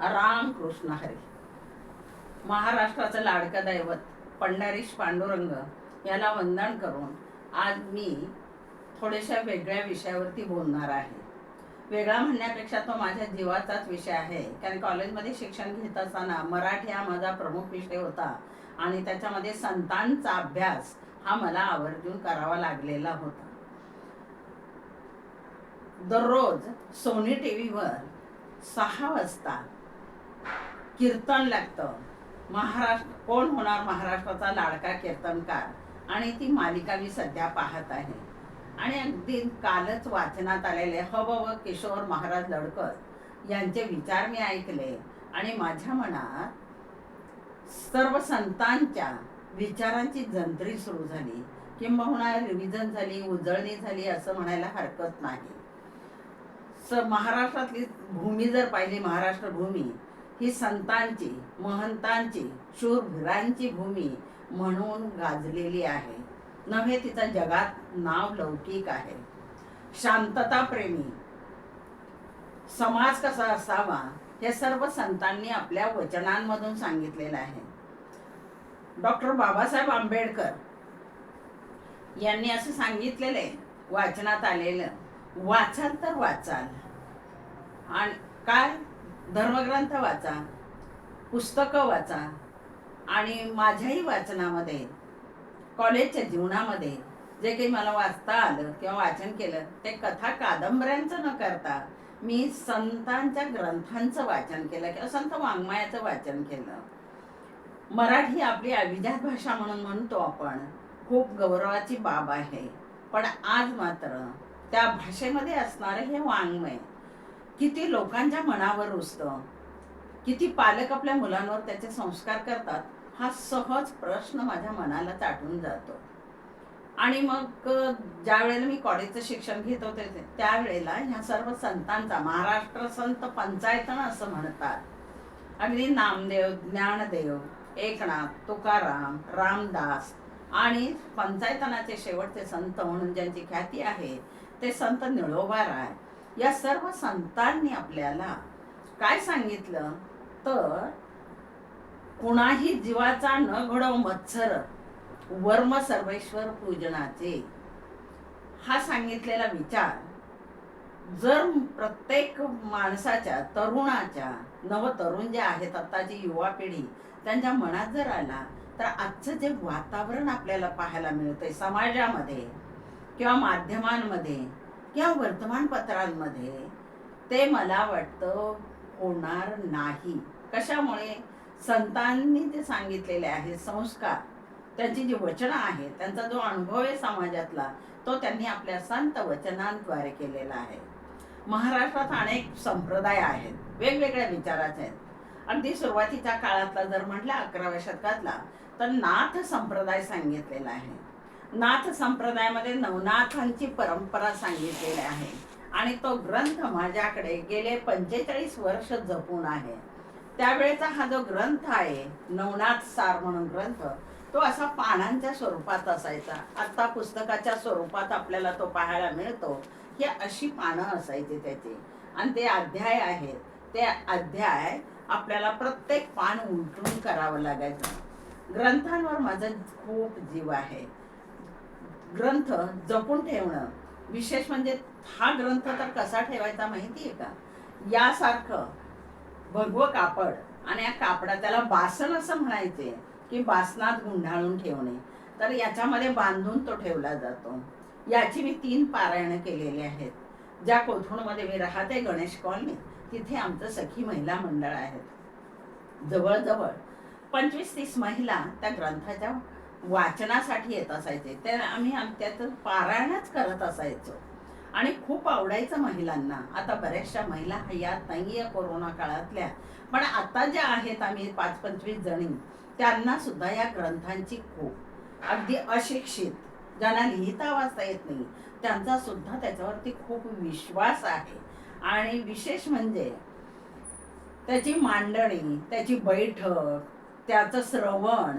राम कृष्ण हरी. महाराष्ट्राचं लाडकं दैवत पंढरीश पांडुरंग याला वंदन करून आज मी थोड्याशा वेगळ्या विषयावरती बोलणार आहे. वेगळा म्हणण्यापेक्षा तो माझ्या जीवाचाच विषय आहे. कारण कॉलेजमध्ये शिक्षण घेत असताना मराठी हा माझा प्रमुख विषय होता आणि त्याच्यामध्ये संतांचा अभ्यास हा मला आवर्जून करावा लागलेला होता. दररोज सोनी टी व्हीवर सहा वाजता कीर्तन लागतं. महाराष्ट्र कोण होणार महाराष्ट्राचा लाडका कीर्तनकार? आणि ती मालिका मी सध्या पाहत आहे. आणि अगदी कालच वाचनात आलेले हब व किशोर महाराज लडकर यांचे विचार मी ऐकले. आणि माझ्या मनात सर्व संतांच्या विचारांची जंत्री सुरू झाली. किंबहुना रिव्हिजन झाली उजळणी झाली असं म्हणायला हरकत नाही. स महाराष्ट्रातली भूमी जर पाहिली महाराष्ट्र भूमी ही संतांची महंतांची शूरवीरांची भूमी म्हणून गाजलेली आहे. नव्हे तिचं जगात नाव लौकिक आहे. शांतता प्रेमी समाज कसा असावा हे सर्व संतांनी आपल्या वचनांमधून सांगितलेलं आहे. डॉक्टर बाबासाहेब आंबेडकर यांनी असं सांगितलेलं आहे वाचनात आलेलं वाचाल तर वाचाल. आणि काय? धर्मग्रंथ वाचा पुस्तकं वाचा आणि माझ्याही वाचनामध्ये कॉलेजच्या जीवनामध्ये जे काही मला वाचता आलं किंवा वाचन केलं ते कथा कादंबऱ्यांचं न करता मी संतांच्या ग्रंथांचं वाचन केलं किंवा संत वाङ्मयाचं वाचन केलं. मराठी आपली अभिजात भाषा म्हणून म्हणतो आपण खूप गौरवाची बाब आहे. पण आज मात्र त्या भाषेमध्ये असणारं हे वाङ्मय किती लोकांच्या मनावर रुजतं किती पालक आपल्या मुलांवर त्याचे संस्कार करतात हा सहज प्रश्न माझ्या मनाला चाटून जातो. आणि मग ज्यावेळेला ज्या वेळेला मी कॉलेजचं शिक्षण घेत होते त्यावेळेला ह्या सर्व संतांचा महाराष्ट्र संत पंचायतन असं म्हणतात. अगदी नामदेव ज्ञानदेव एकनाथ तुकाराम रामदास आणि पंचायतनाचे शेवटचे संत म्हणून ज्यांची ख्याती आहे ते संत निळोबा राय. या सर्व संतांनी आपल्याला काय सांगितलं? तर कुणाही जीवाचा न घडव मत्सर वर्म सर्वेश्वर पूजनाचे. हा सांगितलेला विचार जर प्रत्येक माणसाच्या तरुणाच्या नवतरुण जे आहेत आत्ताची युवा पिढी त्यांच्या मनात जर आला तर आजचं जे वातावरण आपल्याला पाहायला मिळतंय समाजामध्ये किंवा माध्यमांमध्ये किंवा वर्तमानपत्रांमध्ये ते मला वाटतं होणार नाही. कशामुळे? संतांनी ते सांगितलेले आहे संस्कार. त्यांची जी वचनं आहेत त्यांचा जो अनुभव आहे समाजातला तो त्यांनी आपल्या संत वचनांद्वारे केलेला आहे. महाराष्ट्रात अनेक संप्रदाय आहेत वेगवेगळ्या विचाराचे आहेत. अगदी सुरुवातीच्या काळातला जर म्हटलं अकराव्या शतकातला तर नाथ संप्रदाय सांगितलेला आहे. नाथ संप्रदायामध्ये नवनाथांची परंपरा सांगितलेली आहे. आणि तो ग्रंथ माझ्याकडे गेले पंचेचाळीस वर्ष जपून आहे. त्यावेळेचा हा जो ग्रंथ आहे नवनाथ सार म्हणून ग्रंथ तो असा पानांच्या स्वरूपात असायचा. आता पुस्तकाच्या स्वरूपात आपल्याला तो पाहायला मिळतो. ही अशी पानं असायची त्याची. आणि ते अध्याय आहेत. ते अध्याय आपल्याला प्रत्येक पान उलटून करावं लागायचं. ग्रंथांवर माझा खूप जीव आहे. ग्रंथ जपून ठेवणं. विशेष म्हणजे हा ग्रंथ तर कसा ठेवायचा माहिती आहे का? यासारखं भगव कापड आणि या कापडा त्याला बासन असं म्हणायचे की बासनात गुंडाळून ठेवणे. तर याच्यामध्ये बांधून तो ठेवला जातो. याची मी तीन पारायणं केलेली आहेत. ज्या कोथरूडमध्ये मी राहते गणेश कॉलनी तिथे आमचं सखी महिला मंडळ आहेत. जवळजवळ पंचवीस तीस महिला त्या ग्रंथाच्या वाचनासाठी येत असायचे. तर आम्ही आमच्यात पारायणच करत असायचो. आणि खूप आवडायचं महिलांना. आता बऱ्याचशा महिला हयात आहे कोरोना काळातल्या. पण आता ज्या आहेत आम्ही पाच पंचवीस जणी त्यांना सुद्धा या ग्रंथांची खूप. अगदी अशिक्षित. ज्यांना लिहिता वाचता येत नाही त्यांचा सुद्धा त्याच्यावरती खूप विश्वास आहे. आणि विशेष म्हणजे त्याची मांडणी त्याची बैठक त्याचं श्रवण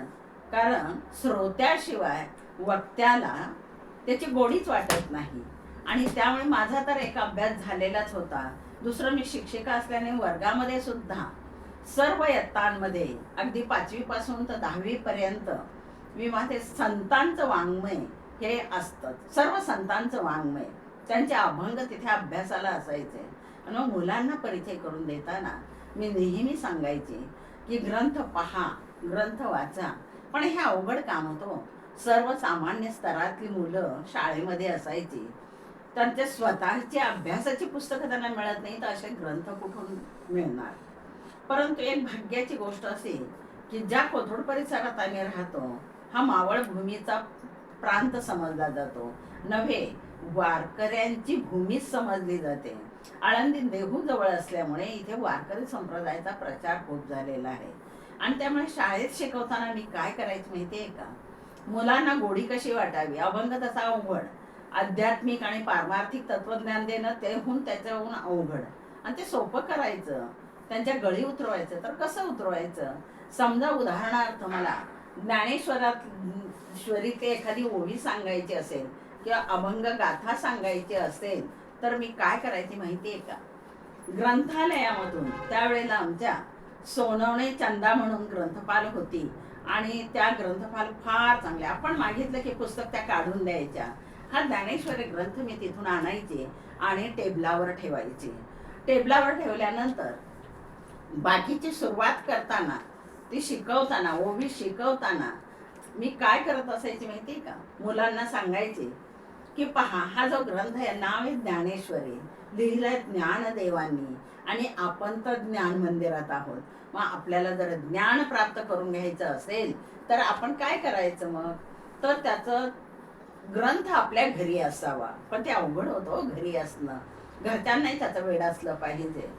कारण श्रोत्याशिवाय वक्त्याला त्याची गोडीच वाटत नाही. आणि त्यामुळे माझा तर एक अभ्यास झालेलाच होता. दुसरं मी शिक्षिका असल्याने वर्गामध्ये सुद्धा सर्व यत्तांमध्ये अगदी पाचवी पासून तर दहावी पर्यंत माझे ते संतांचं वाङ्मय हे असतं. सर्व संतांचं वाङ्मय. त्यांचे अभंग तिथे अभ्यासाला असायचे. आणि मग मुलांना परिचय करून देताना मी नेहमी सांगायचे की ग्रंथ पहा ग्रंथ वाचा. पण हे अवघड काम होतं हो. सर्वसामान्य स्तरातली मुलं शाळेमध्ये असायची. त्यांच्या स्वतःची अभ्यासाची पुस्तकं त्यांना मिळत नाही तर असे ग्रंथ कुठून मिळणार? परंतु एक भाग्याची गोष्ट अशी की ज्या कोथरूड परिसरात आम्ही राहतो हा मावळ भूमीचा प्रांत समजला जातो. नव्हे वारकऱ्यांची भूमीच समजली जाते. आळंदी देहू जवळ असल्यामुळे इथे वारकरी संप्रदायाचा प्रचार खूप झालेला आहे. आणि त्यामुळे शाळेत शिकवताना मी काय करायचं माहितीये का? मुलांना गोडी कशी वाटावी? अभंग तसा अवघड. आध्यात्मिक आणि पारमार्थिक तत्वज्ञान देणं तेहून त्याच्याहून अवघड. आणि ते सोपं करायचं. त्यांच्या गळी उतरवायचं. तर कसं उतरवायचं? समजा उदाहरणार्थ मला ज्ञानेश्वरात श्वरीतली एखादी ओवी सांगायची असेल किंवा अभंग गाथा सांगायची असेल तर मी काय करायची माहिती आहे का? ग्रंथालयामधून त्यावेळेला आमच्या सोनवणे चंदा म्हणून ग्रंथपाल होती. आणि त्या ग्रंथपाल फार चांगल्या आपण मागितलं की पुस्तक त्या काढून द्यायच्या. हा ज्ञानेश्वरी ग्रंथ मी तिथून आणायचे आणि टेबलावर ठेवायचे. टेबलावर ठेवल्यानंतर बाकीची सुरुवात करताना ती शिकवताना ओवी शिकवताना मी काय करत असायची माहिती का? मुलांना सांगायचे की पहा हा जो ग्रंथ आहे नाव आहे ज्ञानेश्वरी. लिहिलंय ज्ञानदेवांनी. आणि आपण तर ज्ञान मंदिरात आहोत. मग आपल्याला जर ज्ञान प्राप्त करून घ्यायचं असेल तर आपण काय करायचं मग? तर त्याचं ग्रंथ आपल्या घरी असावा. पण ते अवघड होतं हो घरी असणं. घरच्यांनाही त्याचं वेळ असलं पाहिजे.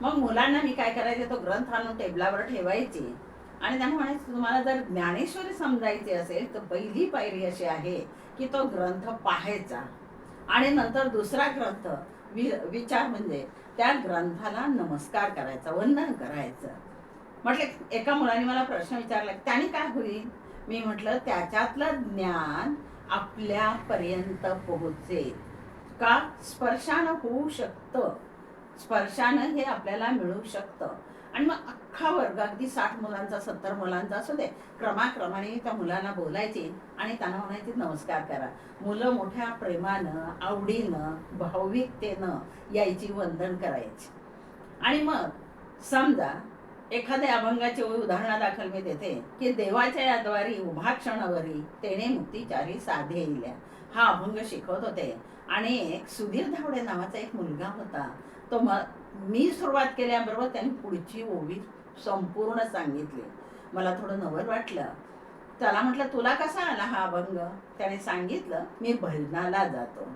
मग मुलांना मी काय करायचे तो ग्रंथ आणून टेबलावर ठेवायची. आणि त्यांना म्हणायचं तुम्हाला जर ज्ञानेश्वरी समजायची असेल तर पहिली पायरी अशी आहे की तो ग्रंथ पाहायचा. आणि नंतर दुसरा ग्रंथ वि विचार म्हणजे त्या ग्रंथाला नमस्कार करायचा वंदन करायचं. म्हटलं एका मुलाने मला प्रश्न विचारला त्याने काय होईल? मी म्हटलं त्याच्यातलं ज्ञान आपल्यापर्यंत पोहोचेल. का? स्पर्शानं होऊ शकतं. स्पर्शानं हे आपल्याला मिळू शकतं. आणि मग अख्खा वर्ग अगदी साठ मुलांचा सत्तर मुलांचा असू दे क्रमाक्रमाने त्या मुलांना बोलायचे आणि त्यांना म्हणायचे नमस्कार करा. मुलं मोठ्या प्रेमानं आवडीनं भाविकतेनं यायची वंदन करायची. आणि मग समजा एखाद्या अभंगाचे उदाहरणादाखल मी देते की देवाच्या याद्वारे उभा क्षणावरी तेने मुक्तीचारी साधे येईल्या हा अभंग शिकवत होते. आणि एक सुधीर धावडे नावाचा एक मुलगा होता तो मग मी सुरुवात केल्याबरोबर त्यांनी पुढची ओवी संपूर्ण सांगितली. मला थोडं नवल वाटलं. त्याला म्हटलं तुला कसा आला हा अभंग? त्याने सांगितलं मी भजनाला जातो.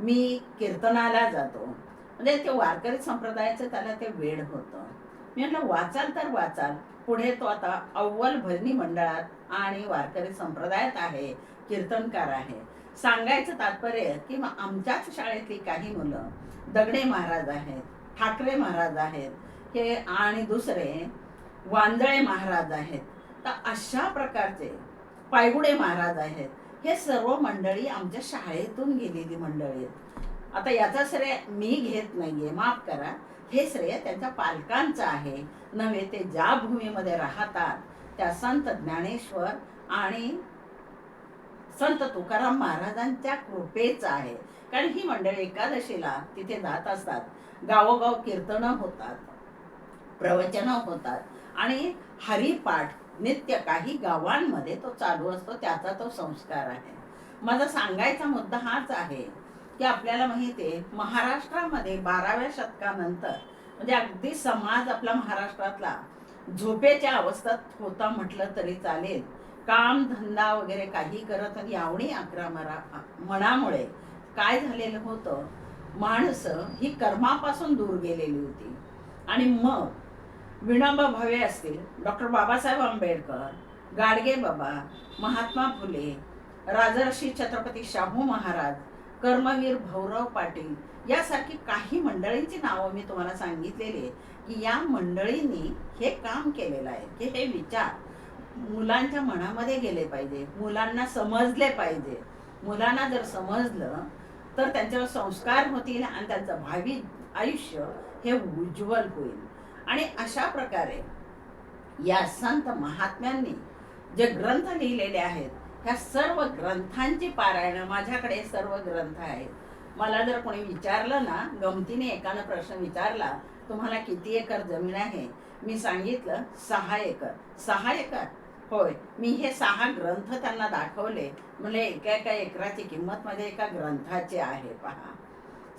मी कीर्तनाला जातो. म्हणजे ते वारकरी संप्रदायाचं त्याला ते वेळ होतं. मी म्हटलं वाचाल तर वाचाल. पुढे तो आता अव्वल भजनी मंडळात आणि वारकरी संप्रदायात आहे कीर्तनकार आहे. सांगायचं तात्पर्य की मग आमच्याच शाळेतली काही मुलं दगडे महाराज आहेत. ठाकरे महाराज आहेत हे आणि दुसरे वांदळे महाराज आहेत. तर अशा प्रकारचे पायगुडे महाराज आहेत. हे सर्व मंडळी आमच्या शाळेतून गेलेली मंडळी आहेत. आता याचा श्रेय मी घेत नाहीये माफ करा. हे श्रेय त्यांच्या पालकांचं आहे. नव्हे ते ज्या भूमीमध्ये राहतात त्या संत ज्ञानेश्वर आणि संत तुकाराम महाराजांच्या कृपेच आहे. कारण ही मंडळी एकादशीला तिथे जात असतात. गावोगाव कीर्तनं होतात प्रवचनं होतात आणि हरिपाठ नित्य काही गावांमध्ये तो चालू असतो त्याचा तो संस्कार आहे. माझा सांगायचा मुद्दा हाच आहे की आपल्याला माहिती आहे महाराष्ट्रामध्ये बाराव्या शतकानंतर म्हणजे अगदी समाज आपला महाराष्ट्रातला झोपेच्या अवस्थेत होता म्हटलं तरी चालेल. काम धंदा वगैरे काही करत आणि यावणी अकरा मरा मनामुळे काय झालेलं होतं? माणसं ही कर्मापासून दूर गेलेली होती. आणि मग विनोबा भावे असतील. डॉक्टर बाबासाहेब आंबेडकर गाडगे बाबा महात्मा फुले राजर्षी छत्रपती शाहू महाराज कर्मवीर भाऊराव पाटील यासारखी काही मंडळींची नावं मी तुम्हाला सांगितलेली आहे की या मंडळींनी हे काम केलेलं आहे की हे विचार मुलांच्या मनामध्ये गेले पाहिजे मुलांना समजले पाहिजे. मुलांना जर समजलं तर त्यांच्यावर संस्कार होतील आणि त्यांचं भावी आयुष्य हे उज्ज्वल होईल. आणि अशा प्रकारे या संत महात्म्यांनी जे ग्रंथ लिहिलेले आहेत ह्या सर्व ग्रंथांची पारायण माझ्याकडे सर्व ग्रंथ आहेत. मला जर कोणी विचारलं ना गमतीने एकानं प्रश्न विचारला तुम्हाला किती एकर जमीन आहे? मी सांगितलं सहा एकर. सहा एकर? होय. मी हे सहा ग्रंथ त्यांना दाखवले. म्हणजे एका एका एकराची किंमत मध्ये एका ग्रंथाची आहे पहा.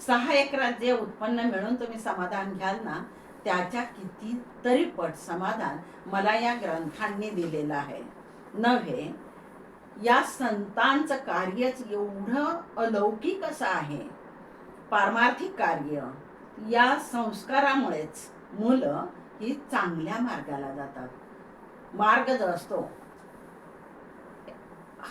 सहा एकरात जे उत्पन्न मिळून तुम्ही समाधान घ्याल ना त्याच्या कितीतरी पट समाधान मला या ग्रंथांनी दिलेलं आहे. नव्हे या संतांचं कार्यच एवढं अलौकिक असं आहे. पारमार्थिक कार्य या संस्कारामुळेच मुलं ही चांगल्या मार्गाला जातात. मार्ग जो असतो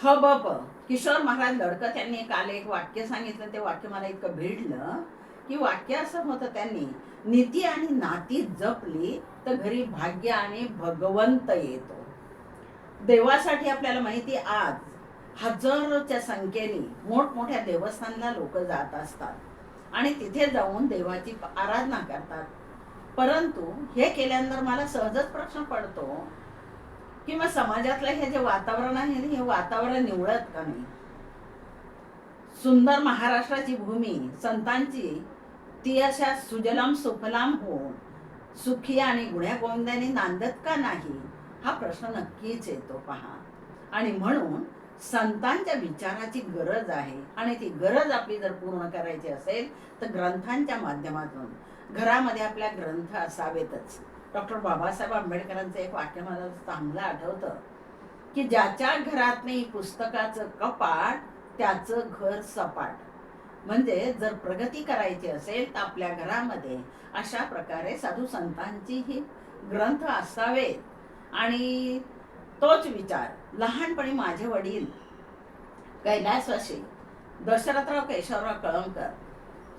ह ब प किशोर महाराज लडकं त्यांनी काल एक वाक्य सांगितलं ते वाक्य मला इतकं भिडलं की वाक्य असं होतं त्यांनी नीती आणि नाती जपली तर घरी भाग्य आणि भगवंत येतो. देवासाठी आपल्याला माहिती आज हजारोच्या संख्येने मोठमोठ्या देवस्थानला लोक जात असतात आणि तिथे जाऊन देवाची आराधना करतात. परंतु हे केल्यानंतर मला सहजच प्रश्न पडतो किंवा समाजातलं हे जे वातावरण आहे हे वातावरण निवडत का नाही? सुंदर महाराष्ट्राची भूमी संतांची ती अशा सुजलाम सुफलाम होऊन सुखी आणि गुण्या गोविंदाने नांदत का नाही? हा प्रश्न नक्कीच येतो पहा. आणि म्हणून संतांच्या विचाराची गरज आहे. आणि ती गरज आपली जर पूर्ण करायची असेल तर ग्रंथांच्या माध्यमातून घरामध्ये आपल्या ग्रंथ असावेतच. डॉक्टर बाबासाहेब आंबेडकरांचं एक वाक्य मला चांगलं आठवतं की ज्याच्या घरात नाही पुस्तकाचं कपाट त्याचं घर सपाट. म्हणजे जर प्रगती करायची असेल तर आपल्या घरामध्ये अशा प्रकारे साधू संतांची ही ग्रंथ असावेत. आणि तोच विचार लहानपणी माझे वडील कैलासवाशी दशरथराव केशवराव कळमकर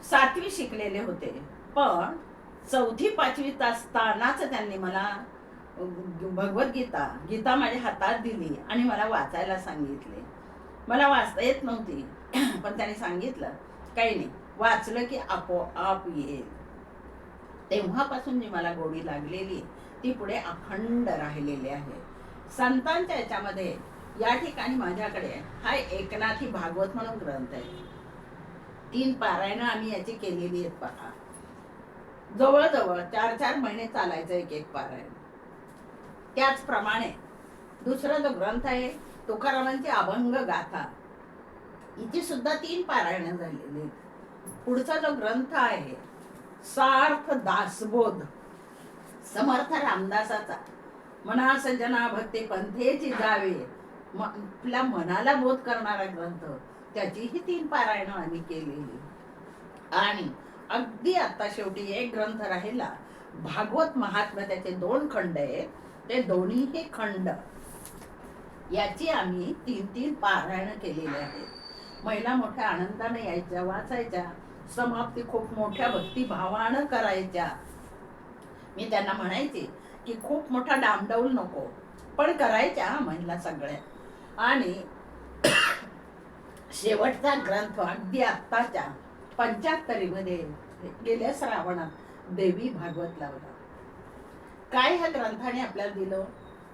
सातवी शिकलेले होते. पण चौथी पाचवीत असतानाच त्यांनी मला भगवद्गीता गीता माझ्या हातात दिली आणि मला वाचायला सांगितले. मला वाचता येत नव्हती पण त्याने सांगितलं काही नाही वाचलं की आपोआप येईल. तेव्हापासून जी मला गोडी लागलेली ती पुढे अखंड राहिलेली आहे. संतांच्या याच्यामध्ये या ठिकाणी माझ्याकडे हा एकनाथी भागवत म्हणून ग्रंथ आहे. तीन पारायणं आम्ही याची केलेली आहेत पहा. जवळजवळ चार चार महिने चालायचं एक एक पारायण. त्याचप्रमाणे दुसरा जो ग्रंथ आहे तुकारामांची अभंग गाथा हिची सुद्धा तीन पारायणं झालेली आहेत. पुढचा जो ग्रंथ आहे सार्थ दासबोध समर्थ रामदासाचा. मना सज्जना भक्ती पंथेची जावे म- आपल्या मनाला बोध करणारा ग्रंथ त्याचीही तीन पारायणं आम्ही केलेली आणि अगदी आता शेवटी एक ग्रंथ राहिला. भागवत महात्म्य त्याचे दोन खंड आहेत. ते दोन्हीही खंड. याची आम्ही तीन तीन पारायण केलेली आहेत. महिला मोठ्या आनंदाने यायच्या वाचायच्या. समाप्ती खूप मोठ्या भक्तिभावानं करायच्या. मी त्यांना म्हणायची की खूप मोठा डामडौल नको पण करायच्या हा महिला सगळ्या. आणि शेवटचा ग्रंथ अगदी आत्ताच्या. पंच्याहत्तरीमध्ये गेल्या श्रावणात देवी भागवत लावला. काय ह्या ग्रंथाने आपल्याला दिलं?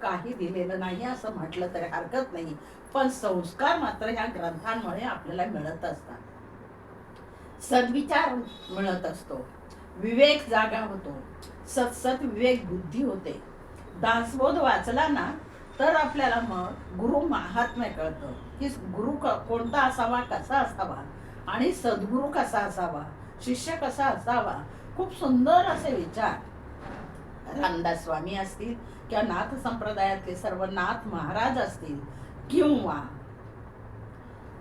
काही दिलेलं नाही असं म्हटलं तरी हरकत नाही. पण संस्कार मात्र ह्या ग्रंथांमुळे आपल्याला मिळत असतात. सद्विचार मिळत असतो. विवेक जागा होतो. सतसत विवेक बुद्धी होते. दासबोध वाचला ना तर आपल्याला मग गुरु महात्म्य कळतं. की गुरु क- कोणता असावा कसा असावा? आणि सद्गुरु कसा असावा? शिष्य कसा असावा? खूप सुंदर असे विचार. रामदास स्वामी असतील किंवा नाथ संप्रदायातले सर्व नाथ महाराज असतील किंवा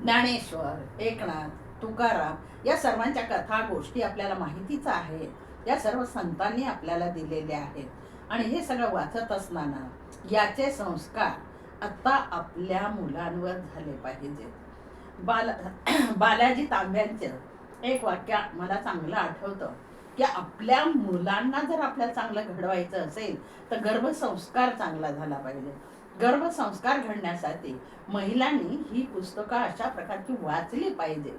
ज्ञानेश्वर एकनाथ तुकाराम या सर्वांच्या कथा गोष्टी आपल्याला माहितीच आहे या सर्व संतांनी आपल्याला दिलेल्या आहेत. आणि हे सगळं वाचत असताना याचे संस्कार आता आपल्या मुलांवर झाले पाहिजेत. बाला बालाजी तांब्यांचं एक वाक्य मला चांगलं आठवतं की आपल्या मुलांना जर आपल्याला चांगलं घडवायचं असेल तर गर्भसंस्कार चांगला झाला पाहिजे. गर्भसंस्कार घडण्यासाठी महिलांनी ही पुस्तकं अशा प्रकारची वाचली पाहिजे.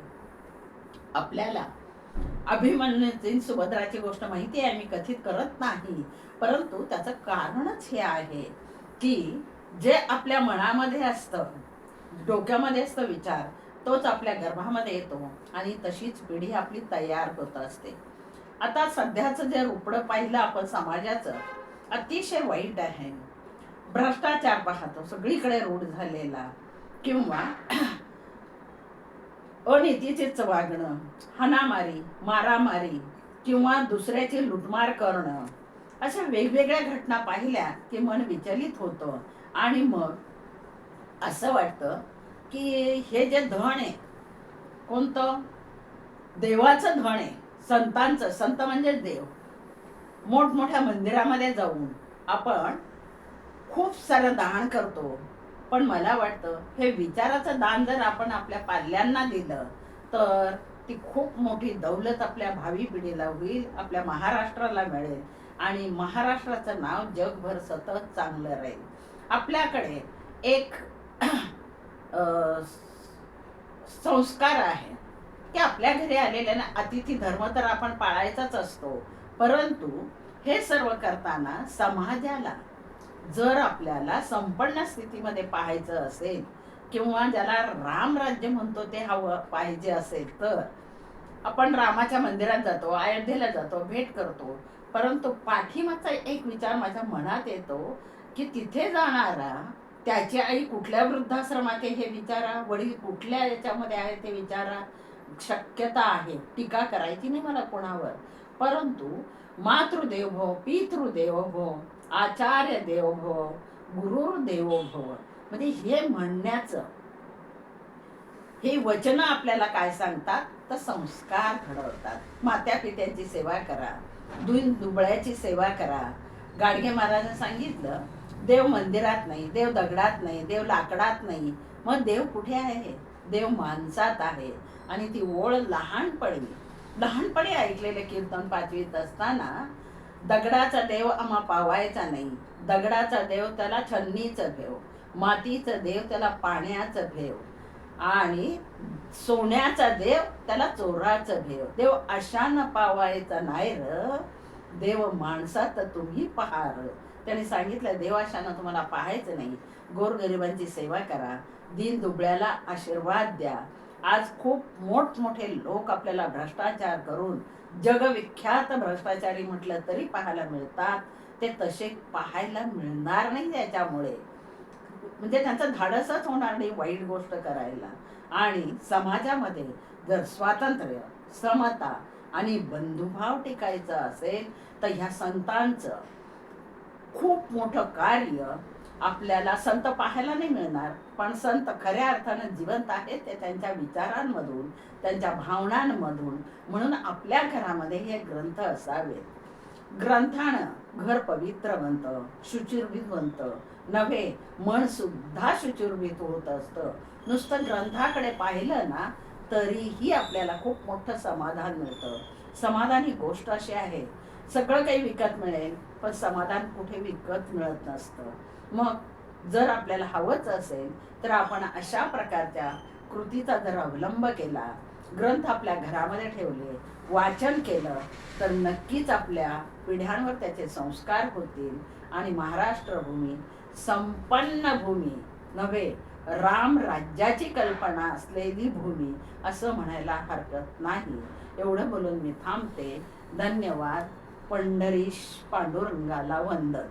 आपल्याला अभिमन्यूची सुभद्राची गोष्ट माहिती आहे मी कथित करत नाही परंतु त्याचं कारणच हे आहे की जे आपल्या मनामध्ये असतं डोक्यामध्ये असतं विचार तोच आपल्या गर्भामध्ये येतो. आणि तशीच पिढी आपली तयार होत असते. आता सध्याचं जे रुपडं पाहिलं आपण समाजाचं अतिशय वाईट आहे. भ्रष्टाचार पाहतो. सगळीकडे रूढ झालेला. किंवा अनितीचेच वागणं हाणामारी मारामारी किंवा दुसऱ्याची लुटमार करणं अशा वेगवेगळ्या घटना पाहिल्या की मन विचलित होतं. आणि मग असं वाटतं की हे जे धन आहे कोणतं? देवाचं धन आहे संतांचं. संत म्हणजे देव. मोठमोठ्या मंदिरामध्ये जाऊन आपण खूप सारं दान करतो. पण मला वाटतं हे विचाराचं दान जर आपण आपल्या पाल्यांना दिलं तर ती खूप मोठी दौलत आपल्या भावी पिढीला होईल आपल्या महाराष्ट्राला मिळेल. आणि महाराष्ट्राचं नाव जगभर सतत चांगलं राहील. आपल्याकडे एक संस्कार आहे. की आपल्या घरी आलेल्या अतिथी धर्म तर आपण पाळायचाच असतो. परंतु हे सर्व करताना समाजाला जर आपल्याला संपन्न स्थितीमध्ये पाहायचं असेल किंवा ज्याला राम राज्य म्हणतो ते हवं पाहिजे असेल तर आपण रामाच्या मंदिरात जातो अयोध्येला जातो भेट करतो. परंतु पाठीमागचा एक विचार माझ्या मनात येतो की तिथे जाणारा त्याची आई कुठल्या वृद्धाश्रमात आहे हे विचारा वडील कुठल्या याच्यामध्ये आहे ते विचारा. शक्यता आहे. टीका करायची नाही मला कोणावर. परंतु मातृदेव भव पितृदेव भव आचार्य देव भव गुरुर भव म्हणजे हे म्हणण्याचं हे वचन आपल्याला काय सांगतात? तर संस्कार घडवतात. मात्या पित्यांची सेवा करा. दुईन दुबळ्याची सेवा करा. गाडगे महाराजांनी सांगितलं देव मंदिरात नाही देव दगडात नाही देव लाकडात नाही. मग देव कुठे आहे? देव माणसात आहे. आणि ती ओळ लहानपणी लहानपणी ऐकलेले कीर्तन पाचवीत असताना दगडाचा देव आम्हा पावायचा नाही. दगडाचा देव त्याला छन्नीचं भेव मातीचं देव त्याला पाण्याचं भेव आणि सोन्याचा देव त्याला चोराचं भेव. देव अशानं पावायचा नाही र. देव माणसात तुम्ही पहार. त्याने सांगितलं देवाशानं तुम्हाला पाहायचं नाही. गोरगरिबांची सेवा करा. दिन दुबळ्याला आशीर्वाद द्या. आज खूप मोठमोठे लोक आपल्याला भ्रष्टाचार करून जगविख्यात भ्रष्टाचारी म्हटलं तरी पाहायला मिळतात. ते तसे पाहायला मिळणार नाही त्याच्यामुळे म्हणजे त्यांचं धाडसच होणार नाही वाईट गोष्ट करायला. आणि समाजामध्ये जर स्वातंत्र्य समता आणि बंधुभाव टिकायचं असेल तर ह्या संतांचं खूप मोठं कार्य आपल्याला संत पाहायला नाही मिळणार. पण संत खऱ्या अर्थानं जिवंत आहेत ते त्यांच्या विचारांमधून त्यांच्या भावनांमधून. म्हणून आपल्या घरामध्ये हे ग्रंथ असावेत. ग्रंथानं घर पवित्र बनतं शुचिर्भीत बनतं नव्हे मन सुद्धा शुचिर्भित होत असतं. नुसतं ग्रंथाकडे पाहिलं ना तरीही आपल्याला खूप मोठं समाधान मिळतं. समाधान ही गोष्ट अशी आहे सगळं काही विकत मिळेल पण समाधान कुठे विकत मिळत नसतं. मग जर आपल्याला हवंच असेल तर आपण अशा प्रकारच्या कृतीचा जर अवलंब केला ग्रंथ आपल्या घरामध्ये ठेवले वाचन केलं तर नक्कीच आपल्या पिढ्यांवर त्याचे संस्कार होतील. आणि महाराष्ट्र भूमी संपन्न भूमी नव्हे राम राज्याची कल्पना असलेली भूमी असं म्हणायला हरकत नाही. एवढं बोलून मी थांबते. धन्यवाद. पंढरीश पांडुरंगाला वंदन.